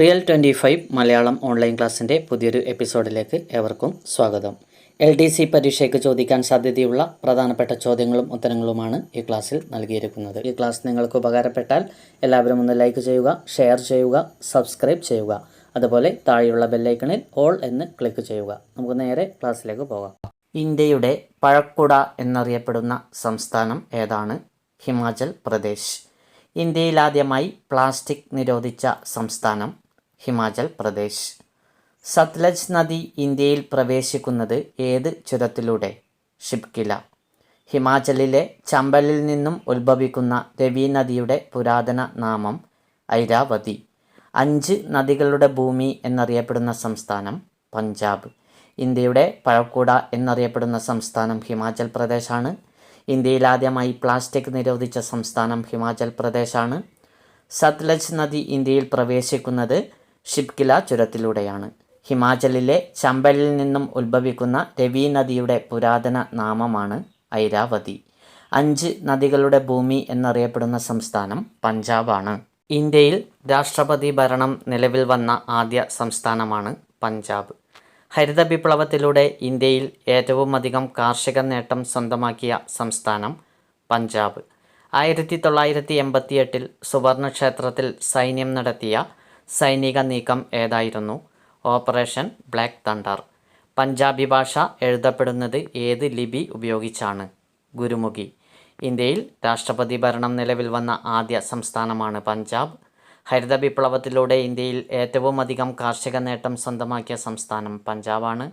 Real twenty five Malayalam online ക്ലാസ്സിന്റെ പുതിയൊരു എപ്പിസോഡിലേക്ക് ഏവർക്കും സ്വാഗതം. എൽ ഡി സി പരീക്ഷയ്ക്ക് ചോദിക്കാൻ സാധ്യതയുള്ള പ്രധാനപ്പെട്ട ചോദ്യങ്ങളും ഉത്തരങ്ങളുമാണ് ഈ ക്ലാസ്സിൽ നൽകിയിരിക്കുന്നത്. ഈ ക്ലാസ് നിങ്ങൾക്ക് ഉപകാരപ്പെട്ടാൽ എല്ലാവരും ഒന്ന് ലൈക്ക് ചെയ്യുക ഷെയർ ചെയ്യുക സബ്സ്ക്രൈബ് ചെയ്യുക. അതുപോലെ താഴെയുള്ള ബെല്ലൈക്കണിൽ ഓൾ എന്ന് ക്ലിക്ക് ചെയ്യുക. നമുക്ക് നേരെ ക്ലാസ്സിലേക്ക് പോകാം. ഇന്ത്യയുടെ പഴക്കുട എന്നറിയപ്പെടുന്ന സംസ്ഥാനം ഏതാണ്? ഹിമാചൽ പ്രദേശ്. ഇന്ത്യയിലാദ്യമായി പ്ലാസ്റ്റിക് നിരോധിച്ച സംസ്ഥാനം ഹിമാചൽ പ്രദേശ്. സത്ലജ് നദി ഇന്ത്യയിൽ പ്രവേശിക്കുന്നത് ഏത് ചുരത്തിലൂടെ? ഷിപ്കില ഹിമാചലിലെ ചമ്പലിൽ നിന്നും ഉത്ഭവിക്കുന്ന രവി നദിയുടെ പുരാതന നാമം ഐരാവതി. അഞ്ച് നദികളുടെ ഭൂമി എന്നറിയപ്പെടുന്ന സംസ്ഥാനം പഞ്ചാബ്. ഇന്ത്യയുടെ പഴക്കൂട എന്നറിയപ്പെടുന്ന സംസ്ഥാനം ഹിമാചൽ പ്രദേശാണ്. ഇന്ത്യയിൽ ആദ്യമായി പ്ലാസ്റ്റിക് നിരോധിച്ച സംസ്ഥാനം ഹിമാചൽ പ്രദേശാണ്. സത്ലജ് നദി ഇന്ത്യയിൽ പ്രവേശിക്കുന്നത് ഷിപ്കില ചുരത്തിലൂടെയാണ്. ഹിമാചലിലെ ചമ്പലിൽ നിന്നും ഉത്ഭവിക്കുന്ന രവി നദിയുടെ പുരാതന നാമമാണ് ഐരാവതി. അഞ്ച് നദികളുടെ ഭൂമി എന്നറിയപ്പെടുന്ന സംസ്ഥാനം പഞ്ചാബാണ്. ഇന്ത്യയിൽ രാഷ്ട്രപതി ഭരണം നിലവിൽ വന്ന ആദ്യ സംസ്ഥാനമാണ് പഞ്ചാബ്. ഹരിത വിപ്ലവത്തിലൂടെ ഇന്ത്യയിൽ ഏറ്റവും അധികം കാർഷിക നേട്ടം സ്വന്തമാക്കിയ സംസ്ഥാനം പഞ്ചാബ്. ആയിരത്തി തൊള്ളായിരത്തി എൺപത്തിയെട്ടിൽ സുവർണക്ഷേത്രത്തിൽ സൈന്യം നടത്തിയ സൈനിക നീക്കം ഏതായിരുന്നു? Operation black thunder. പഞ്ചാബി ഭാഷ എഴുതപ്പെടുന്നത് ഏത് ലിപി ഉപയോഗിച്ചാണ്? ഗുരുമുഖി. ഇന്ത്യയിൽ രാഷ്ട്രപതി ഭരണം നിലവിൽ വന്ന ആദ്യ സംസ്ഥാനമാണ് പഞ്ചാബ്. ഹരിത വിപ്ലവത്തിലൂടെ ഇന്ത്യയിൽ ഏറ്റവും അധികം കാർഷിക നേട്ടം സ്വന്തമാക്കിയ സംസ്ഥാനം പഞ്ചാബാണ്.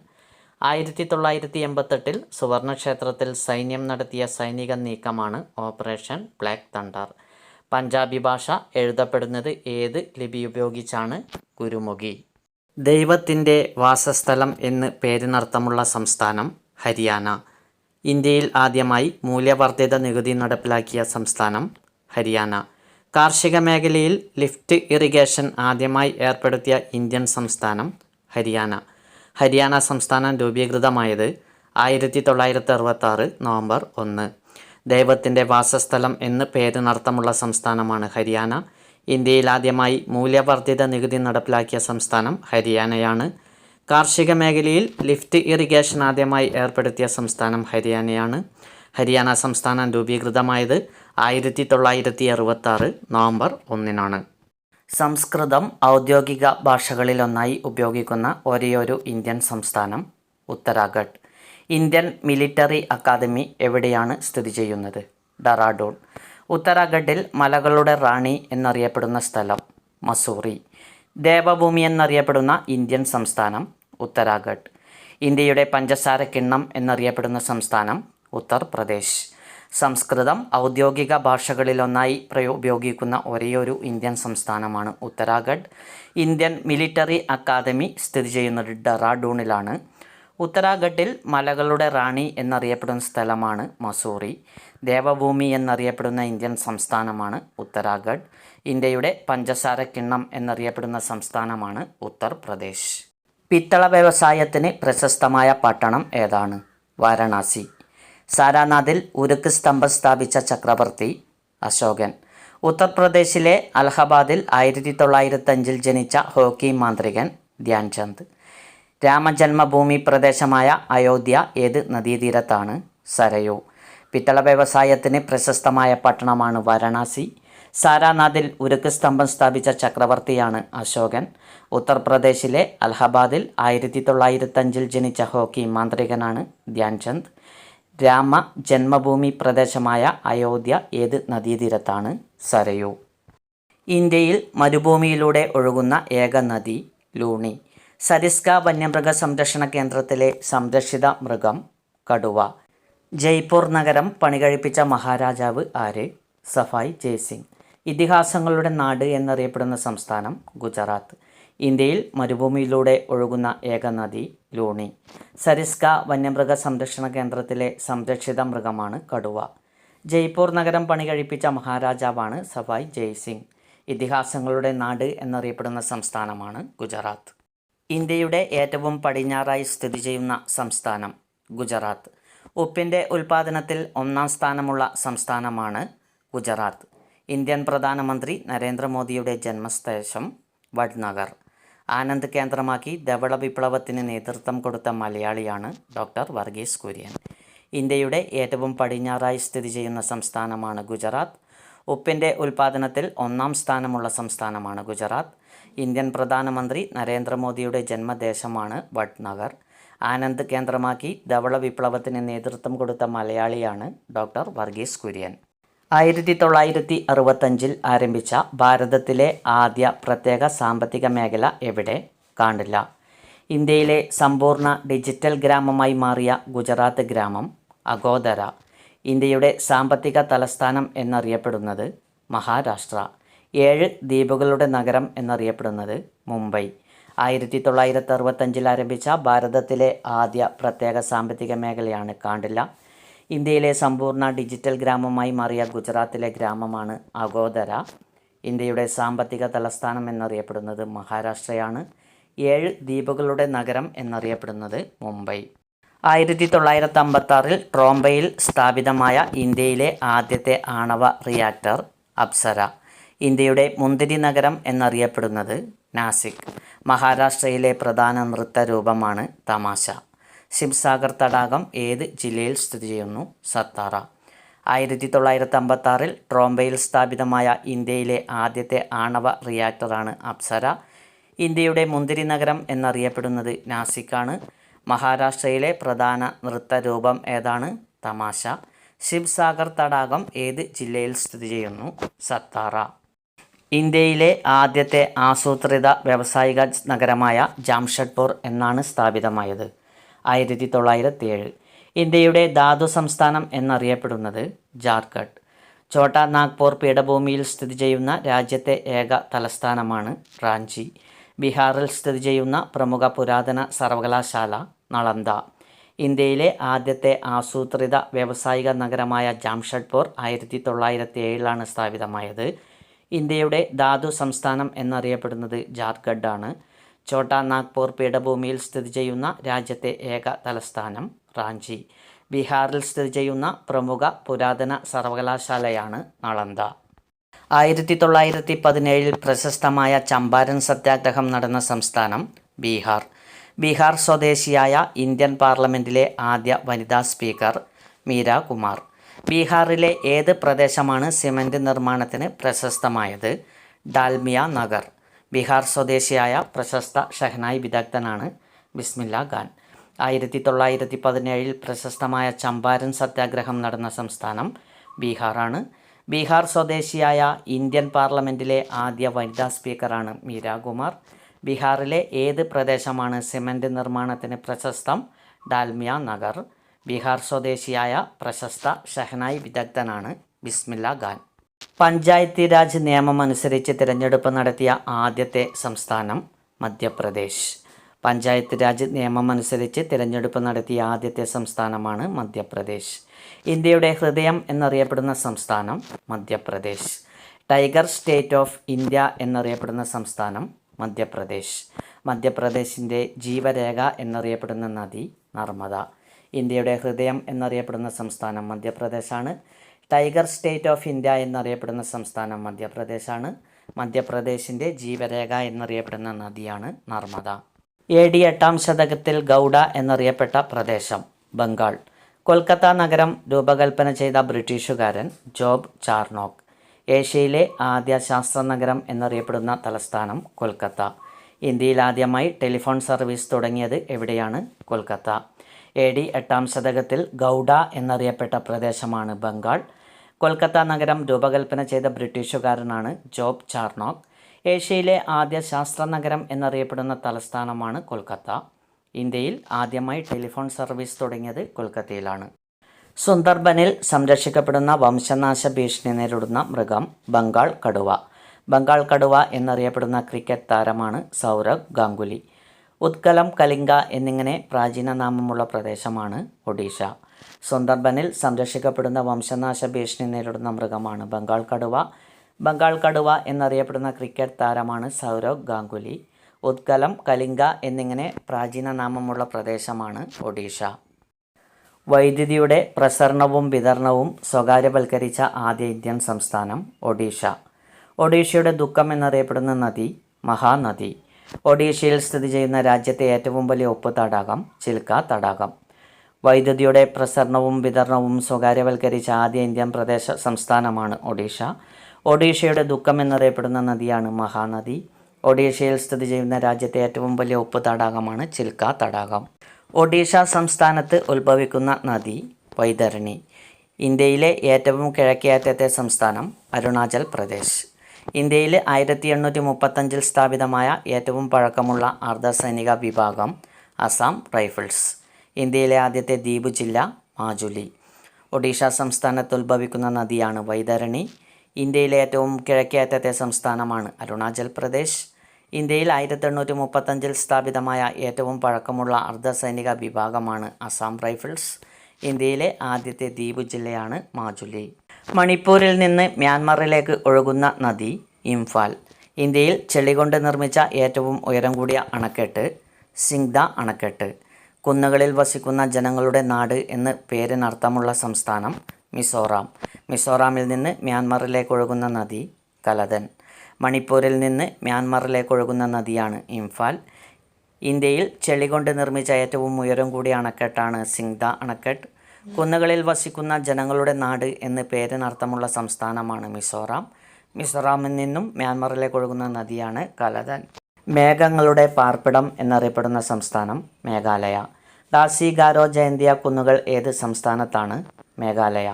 ആയിരത്തി തൊള്ളായിരത്തി എൺപത്തെട്ടിൽ സുവർണക്ഷേത്രത്തിൽ സൈന്യം നടത്തിയ സൈനിക നീക്കമാണ് ഓപ്പറേഷൻ ബ്ലാക്ക് തണ്ടർ. പഞ്ചാബി ഭാഷ എഴുതപ്പെടുന്നത് ഏത് ലിപി ഉപയോഗിച്ചാണ്? ഗുരുമുഖി ദൈവത്തിന്റെ വാസസ്ഥലം എന്ന് പേരിനർത്ഥമുള്ള സംസ്ഥാനം ഹരിയാന. ഇന്ത്യയിൽ ആദ്യമായി മൂല്യവർദ്ധിത നികുതി നടപ്പിലാക്കിയ സംസ്ഥാനം ഹരിയാന. കാർഷിക മേഖലയിൽ ലിഫ്റ്റ് ഇറിഗേഷൻ ആദ്യമായി ഏർപ്പെടുത്തിയ ഇന്ത്യൻ സംസ്ഥാനം ഹരിയാന. ഹരിയാന സംസ്ഥാനം രൂപീകൃതമായത് ആയിരത്തി തൊള്ളായിരത്തി അറുപത്താറ് നവംബർ ഒന്ന്. ദൈവത്തിന്റെ വാസസ്ഥലം എന്ന് പേരിനർത്ഥമുള്ള സംസ്ഥാനമാണ് ഹരിയാന. ഇന്ത്യയിൽ ആദ്യമായി മൂല്യവർദ്ധിത നികുതി നടപ്പിലാക്കിയ സംസ്ഥാനം ഹരിയാനയാണ്. കാർഷിക മേഖലയിൽ ലിഫ്റ്റ് ഇറിഗേഷൻ ആദ്യമായി ഏർപ്പെടുത്തിയ സംസ്ഥാനം ഹരിയാനയാണ്. ഹരിയാന സംസ്ഥാനം രൂപീകൃതമായത് ആയിരത്തി തൊള്ളായിരത്തി അറുപത്തി ആറ് നവംബർ ഒന്നിനാണ്. സംസ്കൃതം ഔദ്യോഗിക ഭാഷകളിലൊന്നായി ഉപയോഗിക്കുന്ന ഒരേയൊരു ഇന്ത്യൻ സംസ്ഥാനം ഉത്തരാഖണ്ഡ്. ഇന്ത്യൻ മിലിറ്ററി അക്കാദമി എവിടെയാണ് സ്ഥിതി ചെയ്യുന്നത്? ഡറാഡൂൺ. ഉത്തരാഖണ്ഡിൽ മലകളുടെ റാണി എന്നറിയപ്പെടുന്ന സ്ഥലം മസൂറി. ദേവഭൂമി എന്നറിയപ്പെടുന്ന ഇന്ത്യൻ സംസ്ഥാനം ഉത്തരാഖണ്ഡ്. ഇന്ത്യയുടെ പഞ്ചസാര കിണ്ണം എന്നറിയപ്പെടുന്ന സംസ്ഥാനം ഉത്തർപ്രദേശ്. സംസ്കൃതം ഔദ്യോഗിക ഭാഷകളിലൊന്നായി പ്രയോ ഉപയോഗിക്കുന്ന ഒരേയൊരു ഇന്ത്യൻ സംസ്ഥാനമാണ് ഉത്തരാഖണ്ഡ്. ഇന്ത്യൻ മിലിറ്ററി അക്കാദമി സ്ഥിതി ചെയ്യുന്നത് ഡെറാഡൂണിലാണ്. ഉത്തരാഖണ്ഡിൽ മലകളുടെ റാണി എന്നറിയപ്പെടുന്ന സ്ഥലമാണ് മസൂറി. ദേവഭൂമി എന്നറിയപ്പെടുന്ന ഇന്ത്യൻ സംസ്ഥാനമാണ് ഉത്തരാഖണ്ഡ്. ഇന്ത്യയുടെ പഞ്ചസാര കിണ്ണം എന്നറിയപ്പെടുന്ന സംസ്ഥാനമാണ് ഉത്തർപ്രദേശ്. പിത്തള വ്യവസായത്തിന് പ്രശസ്തമായ പട്ടണം ഏതാണ്? വാരണാസി. സാരാനാഥിൽ ഉരുക്ക് സ്തംഭം സ്ഥാപിച്ച ചക്രവർത്തി അശോകൻ. ഉത്തർപ്രദേശിലെ അലഹബാദിൽ ആയിരത്തി തൊള്ളായിരത്തഞ്ചിൽ ജനിച്ച ഹോക്കി മാന്ത്രികൻ ധ്യാൻചന്ദ്. രാമജന്മഭൂമി പ്രദേശമായ അയോധ്യ ഏത് നദീതീരത്താണ്? സരയൂ. പിത്തള വ്യവസായത്തിന് പ്രശസ്തമായ പട്ടണമാണ് വാരണാസി. സാരാനാഥിൽ ഉരുക്ക് സ്തംഭം സ്ഥാപിച്ച ചക്രവർത്തിയാണ് അശോകൻ. ഉത്തർപ്രദേശിലെ അലഹബാദിൽ ആയിരത്തി തൊള്ളായിരത്തഞ്ചിൽ ജനിച്ച ഹോക്കി മാന്ത്രികനാണ് ധ്യാൻചന്ദ്. രാമ ജന്മഭൂമി പ്രദേശമായ അയോധ്യ ഏത് നദീതീരത്താണ്? സരയൂ. ഇന്ത്യയിൽ മരുഭൂമിയിലൂടെ ഒഴുകുന്ന ഏക നദി ലൂണി. സരിസ്ക വന്യമൃഗ സംരക്ഷണ കേന്ദ്രത്തിലെ സംരക്ഷിത മൃഗം കടുവ. ജയ്പൂർ നഗരം പണികഴിപ്പിച്ച മഹാരാജാവ് ആര്? സഫായ് ജയ്സിംഗ് ഇതിഹാസങ്ങളുടെ നാട് എന്നറിയപ്പെടുന്ന സംസ്ഥാനം ഗുജറാത്ത്. ഇന്ത്യയിൽ മരുഭൂമിയിലൂടെ ഒഴുകുന്ന ഏക നദി ലൂണി. സരിസ്ക വന്യമൃഗ സംരക്ഷണ കേന്ദ്രത്തിലെ സംരക്ഷിത മൃഗമാണ് കടുവ. ജയ്പൂർ നഗരം പണികഴിപ്പിച്ച മഹാരാജാവാണ് സഫായ് ജയ്സിംഗ് ഇതിഹാസങ്ങളുടെ നാട് എന്നറിയപ്പെടുന്ന സംസ്ഥാനമാണ് ഗുജറാത്ത്. ഇന്ത്യയുടെ ഏറ്റവും പടിഞ്ഞാറായി സ്ഥിതി ചെയ്യുന്ന സംസ്ഥാനം ഗുജറാത്ത്. ഉപ്പിന്റെ ഉൽപ്പാദനത്തിൽ ഒന്നാം സ്ഥാനമുള്ള സംസ്ഥാനമാണ് ഗുജറാത്ത്. ഇന്ത്യൻ പ്രധാനമന്ത്രി നരേന്ദ്രമോദിയുടെ ജന്മസ്ഥേശം വഡ്നഗർ. ആനന്ദ് കേന്ദ്രമാക്കി ധവള വിപ്ലവത്തിന് നേതൃത്വം കൊടുത്ത മലയാളിയാണ് ഡോക്ടർ വർഗീസ് കുര്യൻ. ഇന്ത്യയുടെ ഏറ്റവും പടിഞ്ഞാറായി സ്ഥിതി ചെയ്യുന്ന സംസ്ഥാനമാണ് ഗുജറാത്ത്. ഉപ്പിന്റെ ഉൽപ്പാദനത്തിൽ ഒന്നാം സ്ഥാനമുള്ള സംസ്ഥാനമാണ് ഗുജറാത്ത്. ഇന്ത്യൻ പ്രധാനമന്ത്രി നരേന്ദ്രമോദിയുടെ ജന്മദേശമാണ് വഡ്നഗർ. ആനന്ദ് കേന്ദ്രമാക്കി ധവള വിപ്ലവത്തിന് നേതൃത്വം കൊടുത്ത മലയാളിയാണ് ഡോക്ടർ വർഗീസ് കുര്യൻ. ആയിരത്തി തൊള്ളായിരത്തി അറുപത്തഞ്ചിൽ ആരംഭിച്ച ഭാരതത്തിലെ ആദ്യ പ്രത്യേക സാമ്പത്തിക മേഖല എവിടെ? കാണില്ല ഇന്ത്യയിലെ സമ്പൂർണ ഡിജിറ്റൽ ഗ്രാമമായി മാറിയ ഗുജറാത്ത് ഗ്രാമം അഗോദര. ഇന്ത്യയുടെ സാമ്പത്തിക തലസ്ഥാനം എന്നറിയപ്പെടുന്നത് മഹാരാഷ്ട്ര. ഏഴ് ദ്വീപുകളുടെ നഗരം എന്നറിയപ്പെടുന്നത് മുംബൈ. ആയിരത്തി തൊള്ളായിരത്തി അറുപത്തഞ്ചിൽ ആരംഭിച്ച ഭാരതത്തിലെ ആദ്യ പ്രത്യേക സാമ്പത്തിക മേഖലയാണ് കാണ്ടില്ല. ഇന്ത്യയിലെ സമ്പൂർണ ഡിജിറ്റൽ ഗ്രാമമായി മാറിയ ഗുജറാത്തിലെ ഗ്രാമമാണ് അഗോദര. ഇന്ത്യയുടെ സാമ്പത്തിക തലസ്ഥാനം എന്നറിയപ്പെടുന്നത് മഹാരാഷ്ട്രയാണ്. ഏഴ് ദ്വീപുകളുടെ നഗരം എന്നറിയപ്പെടുന്നത് മുംബൈ. ആയിരത്തി തൊള്ളായിരത്തി അമ്പത്തി ആറിൽ ട്രോംബയിൽ സ്ഥാപിതമായ ഇന്ത്യയിലെ ആദ്യത്തെ ആണവ റിയാക്ടർ അപ്സര ഇന്ത്യയുടെ മുന്തിരി നഗരം എന്നറിയപ്പെടുന്നത് നാസിക് മഹാരാഷ്ട്രയിലെ പ്രധാന നൃത്ത രൂപമാണ് തമാശ. ശിവസാഗർ തടാകം ഏത് ജില്ലയിൽ സ്ഥിതി ചെയ്യുന്നു? സത്താറ. ആയിരത്തി തൊള്ളായിരത്തി അമ്പത്തി ആറിൽ ട്രോംബയിൽ സ്ഥാപിതമായ ഇന്ത്യയിലെ ആദ്യത്തെ ആണവ റിയാക്ടറാണ് അപ്സര. ഇന്ത്യയുടെ മുന്തിരി നഗരം എന്നറിയപ്പെടുന്നത് നാസിക്കാണ് മഹാരാഷ്ട്രയിലെ പ്രധാന നൃത്തരൂപം ഏതാണ്? തമാശ. ശിവ്സാഗർ തടാകം ഏത് ജില്ലയിൽ സ്ഥിതി ചെയ്യുന്നു? സത്താറ. ഇന്ത്യയിലെ ആദ്യത്തെ ആസൂത്രിത വ്യാവസായിക നഗരമായ ജാംഷഡ്പൂർ എന്നാണ് സ്ഥാപിതമായത്. ആയിരത്തി തൊള്ളായിരത്തി ഏഴ് ഇന്ത്യയുടെ ധാതു സംസ്ഥാനം എന്നറിയപ്പെടുന്നത് ജാർഖണ്ഡ്. ഛോട്ടാ നാഗ്പൂർ പീഠഭൂമിയിൽ സ്ഥിതി ചെയ്യുന്ന രാജ്യത്തെ ഏക തലസ്ഥാനമാണ് റാഞ്ചി. ബീഹാറിൽ സ്ഥിതി ചെയ്യുന്ന പ്രമുഖ പുരാതന സർവകലാശാല നളന്ദ. ഇന്ത്യയിലെ ആദ്യത്തെ ആസൂത്രിത വ്യാവസായിക നഗരമായ ജാംഷഡ്പൂർ ആയിരത്തി തൊള്ളായിരത്തി ഏഴിലാണ് സ്ഥാപിതമായത്. ഇന്ത്യയുടെ ധാതു സംസ്ഥാനം എന്നറിയപ്പെടുന്നത് ജാർഖണ്ഡാണ്. ഛോട്ടാ നാഗ്പൂർ പീഠഭൂമിയിൽ സ്ഥിതി ചെയ്യുന്ന രാജ്യത്തെ ഏക തലസ്ഥാനം റാഞ്ചി. ബീഹാറിൽ സ്ഥിതി ചെയ്യുന്ന പ്രമുഖ പുരാതന സർവകലാശാലയാണ് നളന്ദ. ആയിരത്തി തൊള്ളായിരത്തി പതിനേഴിൽ പ്രശസ്തമായ ചമ്പാരൻ സത്യാഗ്രഹം നടന്ന സംസ്ഥാനം ബീഹാർ. ബീഹാർ സ്വദേശിയായ ഇന്ത്യൻ പാർലമെന്റിലെ ആദ്യ വനിതാ സ്പീക്കർ മീര കുമാർ. ബീഹാറിലെ ഏത് പ്രദേശമാണ് സിമന്റ് നിർമ്മാണത്തിന് പ്രശസ്തമായത്? ഡാൽമിയ നഗർ. ബീഹാർ സ്വദേശിയായ പ്രശസ്ത ഷഹനായി വിദഗ്ധനാണ് ബിസ്മില്ല ഖാൻ. ആയിരത്തി തൊള്ളായിരത്തി പതിനേഴിൽ പ്രശസ്തമായ ചമ്പാരൻ സത്യാഗ്രഹം നടന്ന സംസ്ഥാനം ബീഹാറാണ്. ബീഹാർ സ്വദേശിയായ ഇന്ത്യൻ പാർലമെന്റിലെ ആദ്യ വനിതാ സ്പീക്കറാണ് മീര കുമാർ. ബീഹാറിലെ ഏത് പ്രദേശമാണ് സിമന്റ് നിർമ്മാണത്തിന് പ്രശസ്തം? ഡാൽമിയ നഗർ. ബീഹാർ സ്വദേശിയായ പ്രശസ്ത ഷഹനായ് വിദഗ്ധനാണ് ബിസ്മില്ല ഖാൻ. പഞ്ചായത്തി രാജ് നിയമം അനുസരിച്ച് തിരഞ്ഞെടുപ്പ് നടത്തിയ ആദ്യത്തെ സംസ്ഥാനം മധ്യപ്രദേശ്. പഞ്ചായത്ത് രാജ് നിയമം അനുസരിച്ച് തിരഞ്ഞെടുപ്പ് നടത്തിയ ആദ്യത്തെ സംസ്ഥാനമാണ് മധ്യപ്രദേശ്. ഇന്ത്യയുടെ ഹൃദയം എന്നറിയപ്പെടുന്ന സംസ്ഥാനം Madhya Pradesh. Tiger state of India എന്നറിയപ്പെടുന്ന സംസ്ഥാനം മധ്യപ്രദേശ്. മധ്യപ്രദേശിന്റെ ജീവരേഖ എന്നറിയപ്പെടുന്ന നദി നർമ്മദ. ഇന്ത്യയുടെ ഹൃദയം എന്നറിയപ്പെടുന്ന സംസ്ഥാനം മധ്യപ്രദേശാണ്. ടൈഗർ സ്റ്റേറ്റ് ഓഫ് ഇന്ത്യ എന്നറിയപ്പെടുന്ന സംസ്ഥാനം മധ്യപ്രദേശാണ്. മധ്യപ്രദേശിന്റെ ജീവരേഖ എന്നറിയപ്പെടുന്ന നദിയാണ് നർമ്മദ. എ ഡി എട്ടാം ശതകത്തിൽ ഗൗഡ എന്നറിയപ്പെട്ട പ്രദേശം ബംഗാൾ. കൊൽക്കത്ത നഗരം രൂപകൽപ്പന ചെയ്ത ബ്രിട്ടീഷുകാരൻ ജോബ് ചാർണോക്ക്. ഏഷ്യയിലെ ആദ്യ ശാസ്ത്ര നഗരം എന്നറിയപ്പെടുന്ന തലസ്ഥാനം കൊൽക്കത്ത. ഇന്ത്യയിൽ ആദ്യമായി ടെലിഫോൺ സർവീസ് തുടങ്ങിയത് എവിടെയാണ്? കൊൽക്കത്ത. എ ഡി എട്ടാം ശതകത്തിൽ ഗൗഡ എന്നറിയപ്പെട്ട പ്രദേശമാണ് ബംഗാൾ. കൊൽക്കത്ത നഗരം രൂപകൽപ്പന ചെയ്ത ബ്രിട്ടീഷുകാരനാണ് ജോബ് ചാർണോക്ക്. ഏഷ്യയിലെ ആദ്യ ശാസ്ത്ര നഗരം എന്നറിയപ്പെടുന്ന തലസ്ഥാനമാണ് കൊൽക്കത്ത. ഇന്ത്യയിൽ ആദ്യമായി ടെലിഫോൺ സർവീസ് തുടങ്ങിയത് കൊൽക്കത്തയിലാണ്. സുന്ദർബനിൽ സംരക്ഷിക്കപ്പെടുന്ന വംശനാശ ഭീഷണി നേരിടുന്ന മൃഗം ബംഗാൾ കടുവ. ബംഗാൾ കടുവ എന്നറിയപ്പെടുന്ന ക്രിക്കറ്റ് താരമാണ് സൗരവ് ഗാംഗുലി. ഉത്കലം കലിംഗ എന്നിങ്ങനെ പ്രാചീന നാമമുള്ള പ്രദേശമാണ് ഒഡീഷ. സുന്ദർബനിൽ സംരക്ഷിക്കപ്പെടുന്ന വംശനാശ ഭീഷണി നേരിടുന്ന മൃഗമാണ് ബംഗാൾ കടുവ. ബംഗാൾ കടുവ എന്നറിയപ്പെടുന്ന ക്രിക്കറ്റ് താരമാണ് സൗരവ് ഗാംഗുലി. ഉത്കലം കലിംഗ എന്നിങ്ങനെ പ്രാചീന നാമമുള്ള പ്രദേശമാണ് ഒഡീഷ. വൈദ്യുതിയുടെ പ്രസരണവും വിതരണവും സ്വകാര്യവൽക്കരിച്ച ആദ്യ ഇന്ത്യൻ സംസ്ഥാനം ഒഡീഷ. ഒഡീഷയുടെ ദുഃഖം എന്നറിയപ്പെടുന്ന നദി മഹാനദി. ഒഡീഷയിൽ സ്ഥിതി ചെയ്യുന്ന രാജ്യത്തെ ഏറ്റവും വലിയ ഉപ്പ് തടാകം ചിൽക്ക തടാകം. വൈദ്യുതിയുടെ പ്രസരണവും വിതരണവും സ്വകാര്യവൽക്കരിച്ച ആദ്യ ഇന്ത്യൻ പ്രദേശ സംസ്ഥാനമാണ് ഒഡീഷ. ഒഡീഷയുടെ ദുഃഖം എന്നറിയപ്പെടുന്ന നദിയാണ് മഹാനദി. ഒഡീഷയിൽ സ്ഥിതി ചെയ്യുന്ന രാജ്യത്തെ ഏറ്റവും വലിയ ഉപ്പ് തടാകമാണ് ചിൽക്ക തടാകം. ഒഡീഷ സംസ്ഥാനത്ത് ഉത്ഭവിക്കുന്ന നദി വൈതരണി ഇന്ത്യയിലെ ഏറ്റവും കിഴക്കേയറ്റത്തെ സംസ്ഥാനം അരുണാചൽ പ്രദേശ്. ഇന്ത്യയിൽ ആയിരത്തി എണ്ണൂറ്റി മുപ്പത്തഞ്ചിൽ സ്ഥാപിതമായ ഏറ്റവും പഴക്കമുള്ള അർദ്ധസൈനിക വിഭാഗം അസം റൈഫിൾസ്. ഇന്ത്യയിലെ ആദ്യത്തെ ദ്വീപ് ജില്ല മാജുലി. ഒഡീഷ സംസ്ഥാനത്ത് ഉത്ഭവിക്കുന്ന നദിയാണ് വൈതരണി. ഇന്ത്യയിലെ ഏറ്റവും കിഴക്കേയറ്റത്തെ സംസ്ഥാനമാണ് അരുണാചൽ പ്രദേശ്. ഇന്ത്യയിൽ ആയിരത്തി എണ്ണൂറ്റി മുപ്പത്തഞ്ചിൽ സ്ഥാപിതമായ ഏറ്റവും പഴക്കമുള്ള അർദ്ധസൈനിക വിഭാഗമാണ് അസാം റൈഫിൾസ്. ഇന്ത്യയിലെ ആദ്യത്തെ ദ്വീപ് ജില്ലയാണ് മാജുലി. മണിപ്പൂരിൽ നിന്ന് മ്യാൻമറിലേക്ക് ഒഴുകുന്ന നദി ഇംഫാൽ. ഇന്ത്യയിൽ ചെളികൊണ്ട് നിർമ്മിച്ച ഏറ്റവും ഉയരം കൂടിയ അണക്കെട്ട് സിംഗ്ദ അണക്കെട്ട്. കുന്നുകളിൽ വസിക്കുന്ന ജനങ്ങളുടെ നാട് എന്ന് പേരിനർത്ഥമുള്ള സംസ്ഥാനം മിസോറാം. മിസോറാമിൽ നിന്ന് മ്യാൻമറിലേക്ക് ഒഴുകുന്ന നദി കലതൻ. മണിപ്പൂരിൽ നിന്ന് മ്യാൻമറിലേക്ക് ഒഴുകുന്ന നദിയാണ് ഇംഫാൽ. ഇന്ത്യയിൽ ചെളി കൊണ്ട് നിർമ്മിച്ച ഏറ്റവും ഉയരം കൂടിയ അണക്കെട്ടാണ് സിംഗ്ദ അണക്കെട്ട്. കുന്നുകളിൽ വസിക്കുന്ന ജനങ്ങളുടെ നാട് എന്ന് പേരിനർത്ഥമുള്ള സംസ്ഥാനമാണ് മിസോറാം. മിസോറാമിൽ നിന്നും മ്യാൻമറിലേക്ക് ഒഴുകുന്ന നദിയാണ് കലതൻ മേഘങ്ങളുടെ പാർപ്പിടം എന്നറിയപ്പെടുന്ന സംസ്ഥാനം മേഘാലയ. ദാസി ഗാരോ ജയന്തിയ കുന്നുകൾ ഏത് സംസ്ഥാനത്താണ് മേഘാലയ?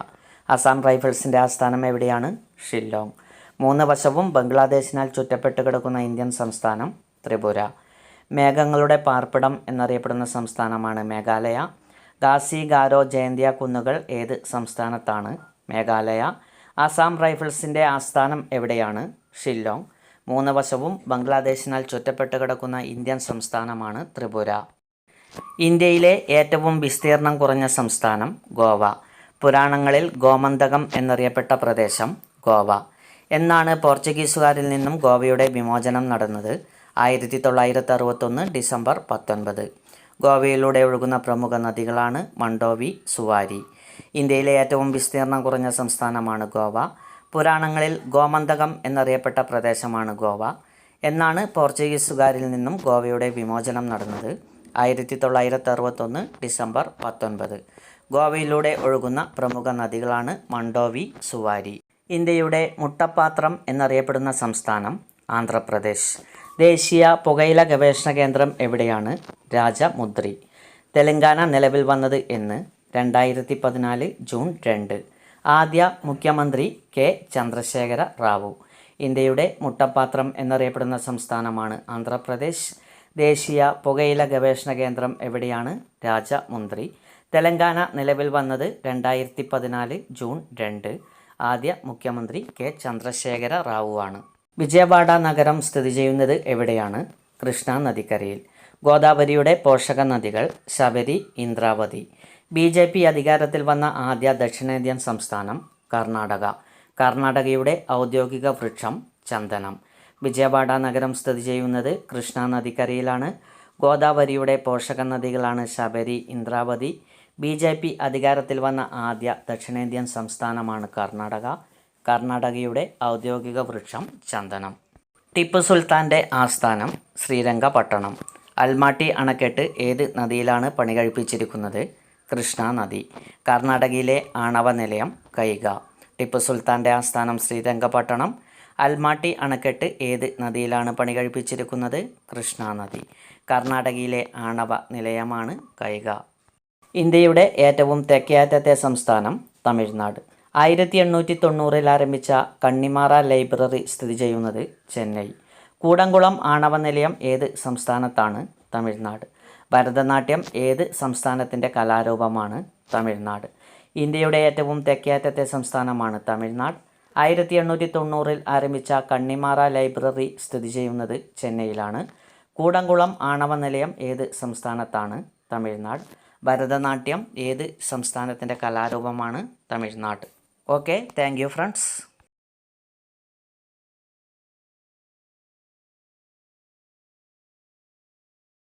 അസാം റൈഫിൾസിന്റെ ആസ്ഥാനം എവിടെയാണ്? ഷില്ലോങ്. മൂന്ന് വശവും ബംഗ്ലാദേശിനാൽ ചുറ്റപ്പെട്ട് കിടക്കുന്ന ഇന്ത്യൻ സംസ്ഥാനം ത്രിപുര. മേഘങ്ങളുടെ പാർപ്പിടം എന്നറിയപ്പെടുന്ന സംസ്ഥാനമാണ് മേഘാലയ. ഗാസി ഗാരോ ജയന്തിയ കുന്നുകൾ ഏത് സംസ്ഥാനത്താണ്? മേഘാലയ. ആസാം റൈഫിൾസിന്റെ ആസ്ഥാനം എവിടെയാണ്? ഷില്ലോങ്. മൂന്ന് വശവും ബംഗ്ലാദേശിനാൽ ചുറ്റപ്പെട്ട് കിടക്കുന്ന ഇന്ത്യൻ സംസ്ഥാനമാണ് ത്രിപുര. ഇന്ത്യയിലെ ഏറ്റവും വിസ്തീർണം കുറഞ്ഞ സംസ്ഥാനം ഗോവ. പുരാണങ്ങളിൽ ഗോമന്തകം എന്നറിയപ്പെട്ട പ്രദേശം ഗോവ. എന്നാണ് പോർച്ചുഗീസുകാരിൽ നിന്നും ഗോവയുടെ വിമോചനം നടന്നത്. ആയിരത്തി തൊള്ളായിരത്തി അറുപത്തൊന്ന് ഡിസംബർ പത്തൊൻപത്. ഗോവയിലൂടെ ഒഴുകുന്ന പ്രമുഖ നദികളാണ് മണ്ടോവി സുവാരി. ഇന്ത്യയിലെ ഏറ്റവും വിസ്തീർണം കുറഞ്ഞ സംസ്ഥാനമാണ് ഗോവ. പുരാണങ്ങളിൽ ഗോമന്തകം എന്നറിയപ്പെട്ട പ്രദേശമാണ് ഗോവ. എന്നാണ് പോർച്ചുഗീസുകാരിൽ നിന്നും ഗോവയുടെ വിമോചനം നടന്നത്. ആയിരത്തി തൊള്ളായിരത്തി അറുപത്തൊന്ന് ഡിസംബർ പത്തൊൻപത്. ഗോവയിലൂടെ ഒഴുകുന്ന പ്രമുഖ നദികളാണ് മണ്ടോവി സുവാരി. ഇന്ത്യയുടെ മുട്ടപ്പാത്രം എന്നറിയപ്പെടുന്ന സംസ്ഥാനം ആന്ധ്രാപ്രദേശ്. ദേശീയ പുകയില ഗവേഷണ കേന്ദ്രം എവിടെയാണ്? രാജമുദ്രി. തെലങ്കാന നിലവിൽ വന്നത് എന്ന് രണ്ടായിരത്തി പതിനാല് ജൂൺ രണ്ട്. ആദ്യ മുഖ്യമന്ത്രി കെ ചന്ദ്രശേഖര റാവു. ഇന്ത്യയുടെ മുട്ടപ്പാത്രം എന്നറിയപ്പെടുന്ന സംസ്ഥാനമാണ് ആന്ധ്രാപ്രദേശ്. ദേശീയ പുകയില ഗവേഷണ കേന്ദ്രം എവിടെയാണ്? രാജമുന്ത്രി തെലങ്കാന നിലവിൽ വന്നത് രണ്ടായിരത്തി പതിനാല് ജൂൺ രണ്ട്. ആദ്യ മുഖ്യമന്ത്രി കെ ചന്ദ്രശേഖര റാവു ആണ് വിജയവാഡ നഗരം സ്ഥിതി ചെയ്യുന്നത് എവിടെയാണ്? കൃഷ്ണ നദിക്കരയിൽ. ഗോദാവരിയുടെ പോഷക നദികൾ Sabari Indravati. B J P അധികാരത്തിൽ വന്ന ആദ്യ ദക്ഷിണേന്ത്യൻ സംസ്ഥാനം കർണാടക. കർണാടകയുടെ ഔദ്യോഗിക വൃക്ഷം ചന്ദനം. വിജയവാഡ നഗരം സ്ഥിതി ചെയ്യുന്നത് കൃഷ്ണ നദിക്കരയിലാണ്. ഗോദാവരിയുടെ പോഷക നദികളാണ് Sabari Indravati B J P അധികാരത്തിൽ വന്ന ആദ്യ ദക്ഷിണേന്ത്യൻ സംസ്ഥാനമാണ് കർണാടക. കർണാടകയുടെ ഔദ്യോഗിക വൃക്ഷം ചന്ദനം. ടിപ്പു സുൽത്താന്റെ ആസ്ഥാനം ശ്രീരംഗപട്ടണം. അൽമാട്ടി അണക്കെട്ട് ഏത് നദിയിലാണ് പണി കഴിപ്പിച്ചിരിക്കുന്നത്? കൃഷ്ണ നദി. കർണാടകയിലെ ആണവ നിലയം കൈക ടിപ്പു സുൽത്താന്റെ ആസ്ഥാനം ശ്രീരംഗപട്ടണം. അൽമാട്ടി അണക്കെട്ട് ഏത് നദിയിലാണ് പണി കഴിപ്പിച്ചിരിക്കുന്നത്? കൃഷ്ണ നദി. കർണാടകയിലെ ആണവ നിലയമാണ് കൈഗ. ഇന്ത്യയുടെ ഏറ്റവും തെക്കേയറ്റത്തെ സംസ്ഥാനം തമിഴ്നാട്. ആയിരത്തി എണ്ണൂറ്റി തൊണ്ണൂറിൽ ആരംഭിച്ച കണ്ണിമാറ ലൈബ്രറി സ്ഥിതി ചെയ്യുന്നത് ചെന്നൈ. കൂടംകുളം ആണവ നിലയം ഏത് സംസ്ഥാനത്താണ്? തമിഴ്നാട്. ഭരതനാട്യം ഏത് സംസ്ഥാനത്തിന്റെ കലാരൂപമാണ്? തമിഴ്നാട്. ഇന്ത്യയുടെ ഏറ്റവും തെക്കേയറ്റത്തെ സംസ്ഥാനമാണ് തമിഴ്നാട്. ആയിരത്തി എണ്ണൂറ്റി തൊണ്ണൂറിൽ ആരംഭിച്ച കണ്ണിമാറ ലൈബ്രറി സ്ഥിതി ചെയ്യുന്നത് ചെന്നൈയിലാണ്. കൂടംകുളം ആണവ നിലയം ഏത് സംസ്ഥാനത്താണ്? തമിഴ്നാട്. ഭരതനാട്യം ഏത് സംസ്ഥാനത്തിന്റെ കലാരൂപമാണ് തമിഴ്നാട്? Okay thank friends